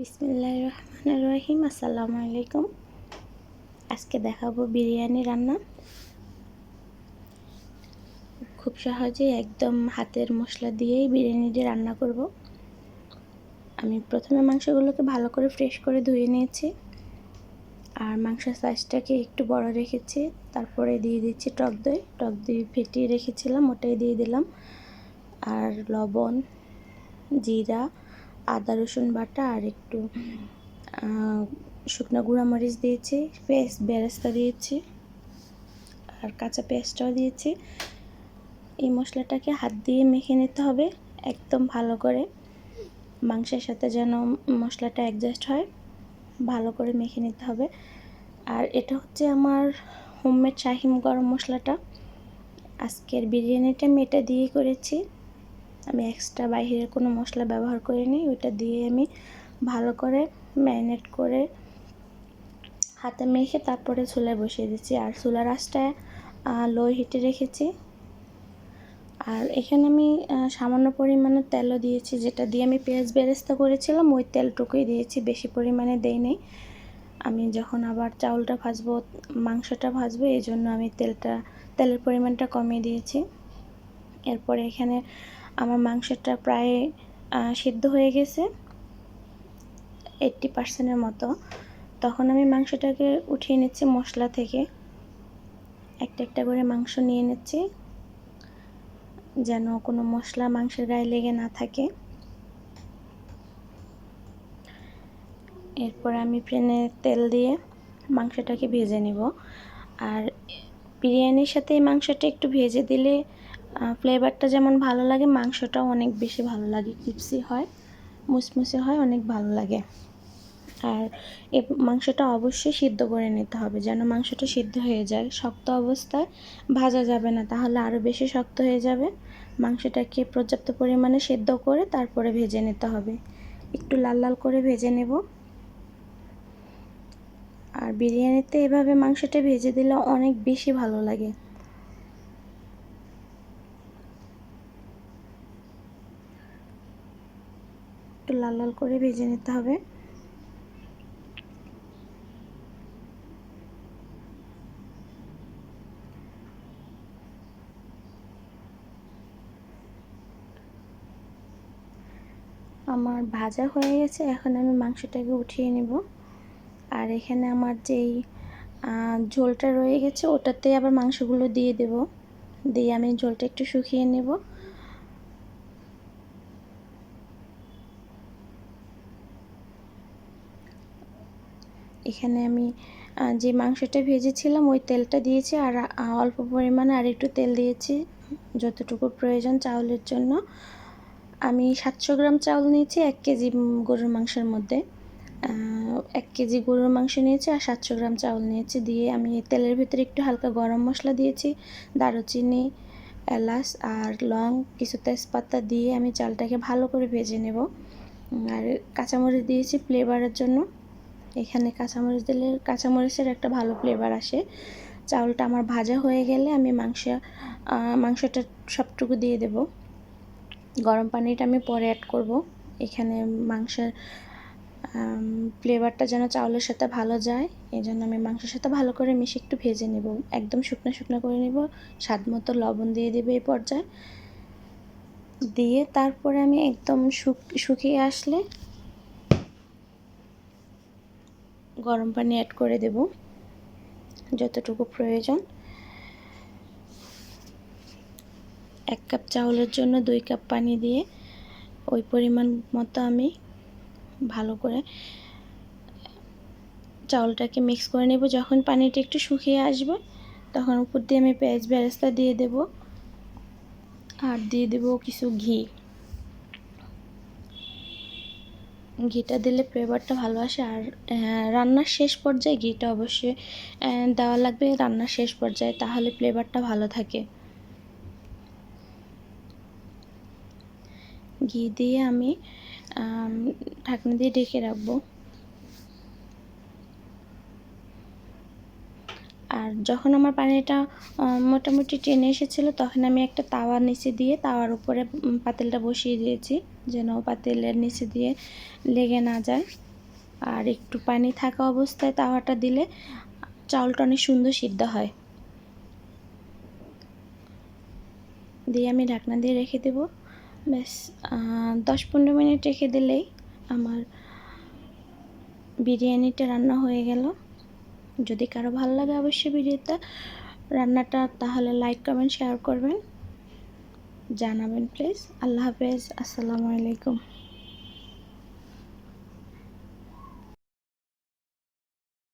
বিসমিল্লাহ রহমান রহিম আসসালামু আলাইকুম আজকে দেখাবো বিরিয়ানি রান্না। খুব সহজেই একদম হাতের মশলা দিয়েই বিরিয়ানিটি রান্না করব। আমি প্রথমে মাংসগুলোকে ভালো করে ফ্রেশ করে ধুয়ে নিয়েছি। আর মাংসের সাইজটাকে একটু বড় রেখেছি। তারপরে দিয়ে দিচ্ছি টক দই। টক দই ফেটিয়ে রেখেছিলাম, ওটাই দিয়ে দিলাম। আর লবণ, জিরা আদা, রসুন বাটা আর একটু শুকনো গুঁড়া মরিচ দিয়েছি, পেস্ট, বেরেস্তা দিয়েছি আর কাঁচা পেঁয়াজটাও দিয়েছি। এই মশলাটাকে হাত দিয়ে মেখে নিতে হবে একদম ভালো করে। মাংসের সাথে যেন মশলাটা অ্যাডজাস্ট হয়, ভালো করে মেখে নিতে হবে। আর এটা হচ্ছে আমার হোমমেড শাহিম গরম মশলাটা। আজকের বিরিয়ানিটা আমি এটা দিয়েই করেছি। আমি এক্সট্রা বাইরের কোনো মশলা ব্যবহার করিনি, ওইটা দিয়ে আমি ভালো করে ম্যারিনেট করে হাতে মেখে তারপরে চুলায় বসিয়ে দিচ্ছি। আর চুলার আঁচটা লো হিটে রেখেছি। আর এখানে আমি সামান্য পরিমাণে তেলও দিয়েছি, যেটা দিয়ে আমি পেঁয়াজ বেরেস্তা করেছিলাম, ওই তেলটুকুই দিয়েছি, বেশি পরিমাণে দেই নেই। আমি যখন আবার চাউলটা ভাজবো, মাংসটা ভাজবো, এই জন্য আমি তেলটা, তেলের পরিমাণটা কমিয়ে দিয়েছি। এরপরে এখানে আমার মাংসটা প্রায় সিদ্ধ হয়ে গেছে এইট্টি পার্সেন্টের মতো। তখন আমি মাংসটাকে উঠিয়ে নিচ্ছি মশলা থেকে। একটা একটা করে মাংস নিয়ে নিচ্ছি যেন কোনো মশলা মাংসের গায়ে লেগে না থাকে। এরপর আমি প্যানে তেল দিয়ে মাংসটাকে ভেজে নিব। আর বিরিয়ানির সাথে মাংসটা একটু ভেজে দিলে ফ্লেভারটা যেমন ভালো লাগে, মাংসটাও অনেক বেশি ভালো লাগে। ক্রিপসি হয়, মুসমুসে হয়, অনেক ভালো লাগে। আর এ মাংসটা অবশ্যই সিদ্ধ করে নিতে হবে, যেন মাংসটা সিদ্ধ হয়ে যায়। শক্ত অবস্থায় ভাজা যাবে না, তাহলে আরও বেশি শক্ত হয়ে যাবে। মাংসটাকে পর্যাপ্ত পরিমাণে সেদ্ধ করে তারপরে ভেজে নিতে হবে। একটু লাল লাল করে ভেজে নেব। আর বিরিয়ানিতে এভাবে মাংসটা ভেজে দিলে অনেক বেশি ভালো লাগে। একটু লাল লাল করে ভেজে নিতে হবে। আমার ভাজা হয়ে গেছে, এখন আমি মাংসটাকে উঠিয়ে নেব। আর এখানে আমার যেই ঝোলটা রয়ে গেছে, ওটাতে আবার মাংসগুলো দিয়ে দেব। দিয়ে আমি ঝোলটা একটু শুকিয়ে নেব। এখানে আমি যে মাংসটা ভেজেছিলাম ওই তেলটা দিয়েছি আর অল্প পরিমাণে আর একটু তেল দিয়েছি যতটুকু প্রয়োজন চাউলের জন্য। আমি সাতশো গ্রাম চাউল নিয়েছি, এক কেজি গরুর মাংসের মধ্যে। এক কেজি গরুর মাংস নিয়েছি আর সাতশো গ্রাম চাউল নিয়েছি। দিয়ে আমি তেলের ভিতরে একটু হালকা গরম মশলা দিয়েছি, দারুচিনি, এলাচ আর লং কিছু তেজপাতা দিয়ে আমি চালটাকে ভালো করে ভেজে নেব। আর কাঁচামরিচ দিয়েছি ফ্লেভারের জন্য। এখানে কাঁচামরিচ দিলে কাঁচামরিচের একটা ভালো ফ্লেভার আসে। চাউলটা আমার ভাজা হয়ে গেলে আমি মাংস মাংসটা সবটুকু দিয়ে দেব। গরম পানিটা আমি পরে অ্যাড করব। এখানে মাংসের ফ্লেভারটা যেন চাউলের সাথে ভালো যায়, এই জন্য আমি মাংসের সাথে ভালো করে মিশে একটু ভেজে নেব। একদম শুকনো শুকনো করে নেব, স্বাদ মতো লবণ দিয়ে দেবে এই পর্যায়ে। দিয়ে তারপরে আমি একদম শুকিয়ে আসলে গরম পানি অ্যাড করে দেব, যতটুকু প্রয়োজন। এক কাপ চাউলের জন্য দুই কাপ পানি দিয়ে ওই পরিমাণ মতো আমি ভালো করে চাউলটাকে মিক্স করে নেব। যখন পানিটা একটু শুকিয়ে আসবে, তখন উপর দিয়ে আমি পেঁয়াজ বেরেস্তা দিয়ে দেব। আর দিয়ে দেব কিছু ঘি। ঘিটা দিলে ফ্লেভারটা ভালো আসে আর রান্নার শেষ পর্যায়ে ঘিটা অবশ্যই দেওয়া লাগবে রান্নার শেষ পর্যায়ে তাহলে ফ্লেভারটা ভালো থাকে। ঘি দিয়ে আমি ঢাকনা দিয়ে ঢেকে রাখব। আর যখন আমার পানিটা মোটামুটি টেনে এসেছিল, তখন আমি একটা তাওয়ার নিচে দিয়ে তাওয়ার উপরে পাতিলটা বসিয়ে দিয়েছি, যেন পাতিলের নিচে দিয়ে লেগে না যায়। আর একটু পানি থাকা অবস্থায় তাওয়াটা দিলে চাউলটা অনেক সুন্দর সিদ্ধ হয়। দিয়ে আমি ঢাকনা দিয়ে রেখে দেবো। ব্যাস দশ পনেরো মিনিট রেখে দিলেই আমার বিরিয়ানিটা রান্না হয়ে গেল। যদি কারও ভালো লাগে অবশ্যই ভিডিওটা রান্নাটা, তাহলে লাইক কমেন্ট শেয়ার করবেন। জানাবেন প্লিজ আল্লাহ হাফেজ। আসসালামু আলাইকুম।